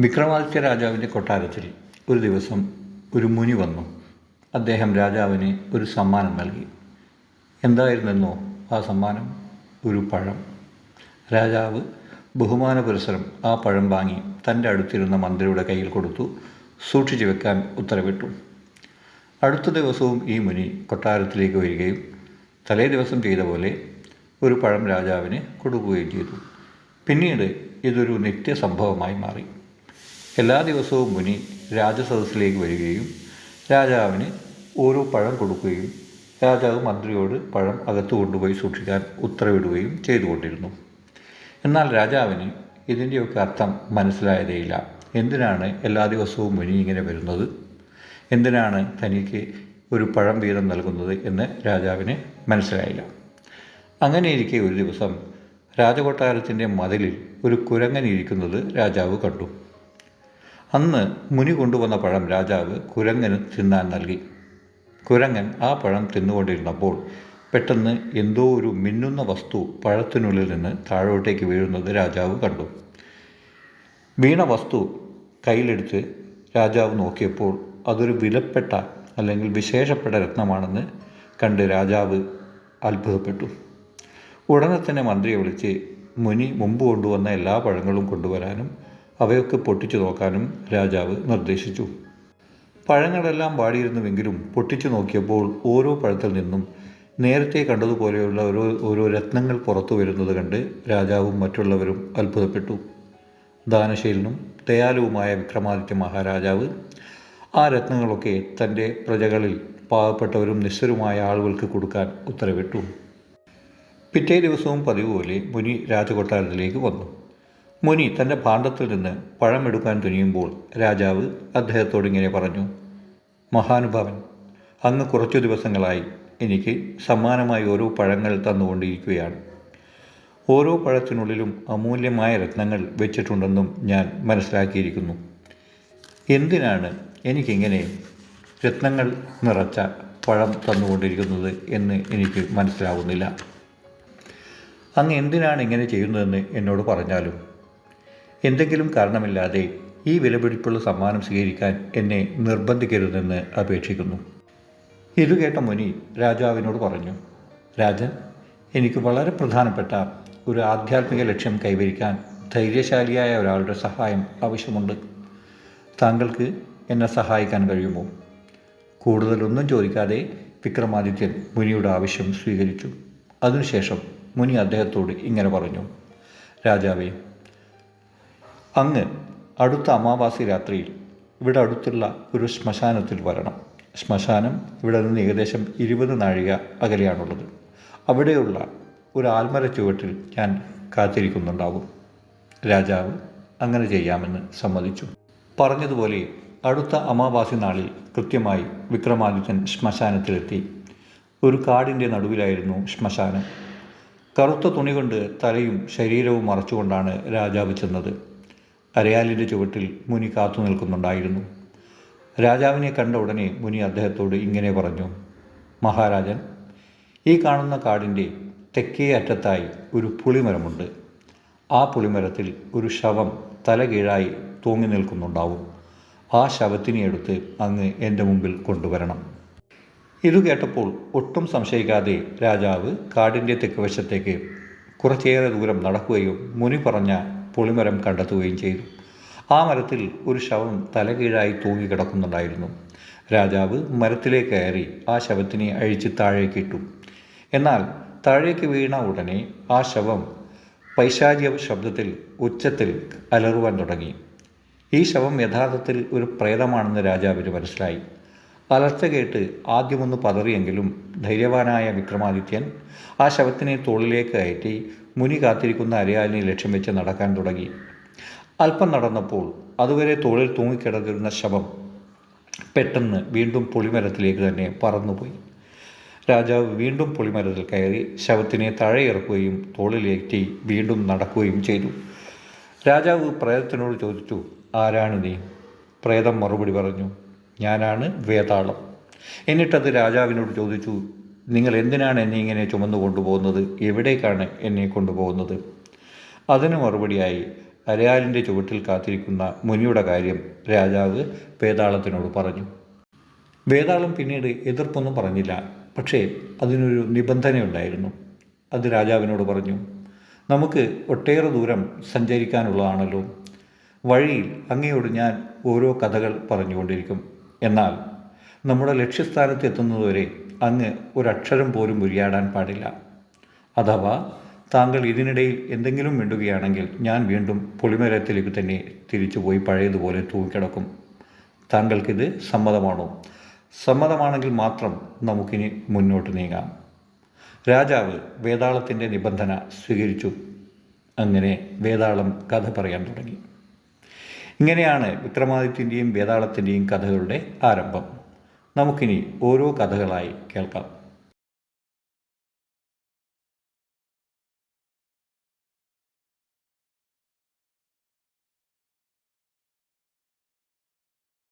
വിക്രമാദിത്യ രാജാവിന്റെ കൊട്ടാരത്തിൽ ഒരു ദിവസം ഒരു മുനി വന്നു. അദ്ദേഹം രാജാവിന് ഒരു സമ്മാനം നൽകി. എന്തായിരുന്നെന്നോ ആ സമ്മാനം? ഒരു പഴം. രാജാവ് ബഹുമാന പുരസരം ആ പഴം വാങ്ങി തന്റെ അടുത്തിരുന്ന മന്ത്രിയുടെ കയ്യിൽ കൊടുത്തു സൂക്ഷിച്ചു വെക്കാൻ ഉത്തരവിട്ടു. അടുത്ത ദിവസവും ഈ മുനി കൊട്ടാരത്തിലേക്ക് വരികയും തലേ ദിവസം ചെയ്ത പോലെ ഒരു പഴം രാജാവിന് കൊടുക്കുകയും ചെയ്തു. പിന്നീട് ഇതൊരു നിത്യസംഭവമായി മാറി. എല്ലാ ദിവസവും മുനി രാജസദസ്സിലേക്ക് വരികയും രാജാവിന് ഓരോ പഴം കൊടുക്കുകയും രാജാവ് മന്ത്രിയോട് പഴം അകത്തു കൊണ്ടുപോയി സൂക്ഷിക്കാൻ ഉത്തരവിടുകയും ചെയ്തുകൊണ്ടിരുന്നു. എന്നാൽ രാജാവിന് ഇതിന്റെയൊക്കെ അർത്ഥം മനസ്സിലായതേയില്ല. എന്തിനാണ് എല്ലാ ദിവസവും മുനി ഇങ്ങനെ വരുന്നത്? എന്തിനാണ് തനിക്ക് ഒരു പഴം വീതം നൽകുന്നത് എന്ന് രാജാവിന് മനസ്സിലായില്ല. അങ്ങനെയിരിക്കെ ഒരു ദിവസം രാജകൊട്ടാരത്തിന്റെ മതിലിൽ ഒരു കുരങ്ങൻ ഇരിക്കുന്നത് രാജാവ് കണ്ടു. അന്ന് മുനി കൊണ്ടുവന്ന പഴം രാജാവ് കുരങ്ങന് തിന്നാൻ നൽകി. കുരങ്ങൻ ആ പഴം തിന്നുകൊണ്ടിരുന്നപ്പോൾ പെട്ടെന്ന് എന്തോ ഒരു മിന്നുന്ന വസ്തു പഴത്തിനുള്ളിൽ നിന്ന് താഴോട്ടേക്ക് വീഴുന്നത് രാജാവ് കണ്ടു. വീണ വസ്തു കയ്യിലെടുത്ത് രാജാവ് നോക്കിയപ്പോൾ അതൊരു വിലപ്പെട്ട അല്ലെങ്കിൽ വിശേഷപ്പെട്ട രത്നമാണെന്ന് കണ്ട് രാജാവ് അത്ഭുതപ്പെട്ടു. ഉടനെ തന്നെ മന്ത്രിയെ വിളിച്ച് മുനി മുമ്പ് കൊണ്ടുവന്ന എല്ലാ പഴങ്ങളും കൊണ്ടുവരാനും അവയൊക്കെ പൊട്ടിച്ചു നോക്കാനും രാജാവ് നിർദ്ദേശിച്ചു. പഴങ്ങളെല്ലാം വാടിയിരുന്നുവെങ്കിലും പൊട്ടിച്ചു നോക്കിയപ്പോൾ ഓരോ പഴത്തിൽ നിന്നും നേരത്തെ കണ്ടതുപോലെയുള്ള ഓരോ ഓരോ രത്നങ്ങൾ പുറത്തു വരുന്നത് കണ്ട് രാജാവും മറ്റുള്ളവരും അത്ഭുതപ്പെട്ടു. ദാനശീലനും ദയാലുവുമായ വിക്രമാദിത്യ മഹാരാജാവ് ആ രത്നങ്ങളൊക്കെ തന്റെ പ്രജകളിൽ പാവപ്പെട്ടവരും നിസ്വരുമായ ആളുകൾക്ക് കൊടുക്കാൻ ഉത്തരവിട്ടു. പിറ്റേ ദിവസവും പതിവ് പോലെ മുനി രാജകൊട്ടാരത്തിലേക്ക് വന്നു. മുനി തന്റെ ഭാണ്ഡത്തിൽ നിന്ന് പഴമെടുക്കാൻ തുനിയുമ്പോൾ രാജാവ് അദ്ദേഹത്തോട് ഇങ്ങനെ പറഞ്ഞു മഹാനുഭാവൻ അങ്ങ് കുറച്ചു ദിവസങ്ങളായി എനിക്ക് സമ്മാനമായി ഓരോ പഴങ്ങൾ തന്നുകൊണ്ടിരിക്കുകയാണ്. ഓരോ പഴത്തിനുള്ളിലും അമൂല്യമായ രത്നങ്ങൾ വെച്ചിട്ടുണ്ടെന്നും ഞാൻ മനസ്സിലാക്കിയിരിക്കുന്നു. എന്തിനാണ് എനിക്കിങ്ങനെ രത്നങ്ങൾ നിറച്ച പഴം തന്നുകൊണ്ടിരിക്കുന്നത് എന്ന് എനിക്ക് മനസ്സിലാവുന്നില്ല. അങ്ങ് എന്തിനാണ് ഇങ്ങനെ ചെയ്യുന്നതെന്ന് എന്നോട് പറഞ്ഞാലും എന്തെങ്കിലും കാരണമില്ലാതെ ഈ വിലപിടിപ്പുള്ള സമ്മാനം സ്വീകരിക്കാൻ എന്നെ നിർബന്ധിക്കരുതെന്ന് അപേക്ഷിക്കുന്നു. ഇത് കേട്ട മുനി രാജാവിനോട് പറഞ്ഞു രാജൻ എനിക്ക് വളരെ പ്രധാനപ്പെട്ട ഒരു ആധ്യാത്മിക ലക്ഷ്യം കൈവരിക്കാൻ ധൈര്യശാലിയായ ഒരാളുടെ സഹായം ആവശ്യമുണ്ട്. താങ്കൾക്ക് എന്നെ സഹായിക്കാൻ കഴിയുമോ? കൂടുതലൊന്നും ചോദിക്കാതെ വിക്രമാദിത്യൻ മുനിയുടെ ആവശ്യം സ്വീകരിച്ചു. അതിനുശേഷം മുനി അദ്ദേഹത്തോട് ഇങ്ങനെ പറഞ്ഞു രാജാവേ അങ്ങ് അടുത്ത അമാവാസി രാത്രിയിൽ ഇവിടെ അടുത്തുള്ള ഒരു ശ്മശാനത്തിൽ വരണം. ശ്മശാനം ഇവിടെ നിന്ന് ഏകദേശം ഇരുപത് നാഴിക അകലെയാണുള്ളത്. അവിടെയുള്ള ഒരു ആൽമര ചുവട്ടിൽ ഞാൻ കാത്തിരിക്കുന്നുണ്ടാവും. രാജാവ് അങ്ങനെ ചെയ്യാമെന്ന് സമ്മതിച്ചു. പറഞ്ഞതുപോലെ അടുത്ത അമാവാസി നാളിൽ കൃത്യമായി വിക്രമാദിത്യൻ ശ്മശാനത്തിലെത്തി. ഒരു കാടിന്റെ നടുവിലായിരുന്നു ശ്മശാനം. കറുത്ത തുണി കൊണ്ട് തലയും ശരീരവും മറച്ചുകൊണ്ടാണ് രാജാവ് ചെന്നത്. അരയാലിന്റെ ചുവട്ടിൽ മുനി കാത്തു നിൽക്കുന്നുണ്ടായിരുന്നു. രാജാവിനെ കണ്ട ഉടനെ മുനി അദ്ദേഹത്തോട് ഇങ്ങനെ പറഞ്ഞു മഹാരാജൻ ഈ കാണുന്ന കാടിന്റെ തെക്കേ അറ്റത്തായി ഒരു പുളിമരമുണ്ട്. ആ പുളിമരത്തിൽ ഒരു ശവം തലകീഴായി തൂങ്ങി നിൽക്കുന്നുണ്ടാവും. ആ ശവത്തിനെ എടുത്ത് അങ്ങ് എന്റെ മുമ്പിൽ കൊണ്ടുവരണം. ഇത് കേട്ടപ്പോൾ ഒട്ടും സംശയിക്കാതെ രാജാവ് കാടിന്റെ തെക്ക് വശത്തേക്ക് കുറച്ചേറെ ദൂരം നടക്കുകയും മുനി പറഞ്ഞ പുളിമരം കണ്ടെത്തുകയും ചെയ്തു. ആ മരത്തിൽ ഒരു ശവം തലകീഴായി തൂങ്ങിക്കിടക്കുന്നുണ്ടായിരുന്നു രാജാവ് മരത്തിലേക്ക് കയറി ആ ശവത്തിനെ അഴിച്ച് താഴേക്കിട്ടു എന്നാൽ താഴേക്ക് വീണ ഉടനെ ആ ശവം പൈശാചിക ശബ്ദത്തിൽ ഉച്ചത്തിൽ അലറുവാൻ തുടങ്ങി. ഈ ശവം യഥാർത്ഥത്തിൽ ഒരു പ്രേതമാണെന്ന് രാജാവിന് മനസ്സിലായി. അലർച്ച കേട്ട് ആദ്യമൊന്ന് പതറിയെങ്കിലും ധൈര്യവാനായ വിക്രമാദിത്യൻ ആ ശവത്തിനെ തോളിലേക്ക് കയറ്റി മുനി കാത്തിരിക്കുന്ന അരയാലിനെ ലക്ഷ്യം വെച്ച് നടക്കാൻ തുടങ്ങി. അല്പം നടന്നപ്പോൾ അതുവരെ തോളിൽ തൂങ്ങിക്കിടന്നിരുന്ന ശവം പെട്ടെന്ന് വീണ്ടും പുളിമരത്തിലേക്ക് തന്നെ പറന്നുപോയി. രാജാവ് വീണ്ടും പുളിമരത്തിൽ കയറി ശവത്തിനെ താഴെ ഇറക്കുകയും തോളിലേറ്റി വീണ്ടും നടക്കുകയും ചെയ്തു. രാജാവ് പ്രേതത്തിനോട് ചോദിച്ചു ആരാണ് നീ? പ്രേതം മറുപടി പറഞ്ഞു ഞാനാണ് വേതാളം. എന്നിട്ടത് രാജാവിനോട് ചോദിച്ചു നിങ്ങൾ എന്തിനാണ് എന്നെ ഇങ്ങനെ ചുമന്നു കൊണ്ടുപോകുന്നത്? എവിടേക്കാണ് എന്നെ കൊണ്ടുപോകുന്നത്? അതിന് മറുപടിയായി അരയാലിന്റെ ചുവട്ടിൽ കാത്തിരിക്കുന്ന മുനിയുടെ കാര്യം രാജാവ് വേതാളത്തിനോട് പറഞ്ഞു. വേതാളം പിന്നീട് എതിർപ്പൊന്നും പറഞ്ഞില്ല. പക്ഷേ അതിനൊരു നിബന്ധനയുണ്ടായിരുന്നു. അത് രാജാവിനോട് പറഞ്ഞു. നമുക്ക് ഒട്ടേറെ ദൂരം സഞ്ചരിക്കാനുള്ളതാണല്ലോ. വഴിയിൽ അങ്ങയോട് ഞാൻ ഓരോ കഥകൾ പറഞ്ഞുകൊണ്ടിരിക്കും. എന്നാൽ നമ്മുടെ ലക്ഷ്യസ്ഥാനത്ത് എത്തുന്നതുവരെ അങ്ങ് ഒരക്ഷരം പോലും ഉരിയാടാൻ പാടില്ല. അഥവാ താങ്കൾ ഇതിനിടയിൽ എന്തെങ്കിലും മിണ്ടുകയാണെങ്കിൽ ഞാൻ വീണ്ടും പൊളിമരത്തിലേക്ക് തന്നെ തിരിച്ചുപോയി പഴയതുപോലെ തൂങ്ങിക്കിടക്കും. താങ്കൾക്കിത് സമ്മതമാണോ? സമ്മതമാണെങ്കിൽ മാത്രം നമുക്കിനി മുന്നോട്ട് നീങ്ങാം. രാജാവ് വേതാളത്തിന്റെ നിബന്ധന സ്വീകരിച്ചു. അങ്ങനെ വേതാളം കഥ പറയാൻ തുടങ്ങി. ഇങ്ങനെയാണ് വിക്രമാദിത്യന്റെയും വേതാളത്തിന്റെയും കഥകളുടെ ആരംഭം. നമുക്കിനി ഓരോ കഥകളായി കേൾക്കാം.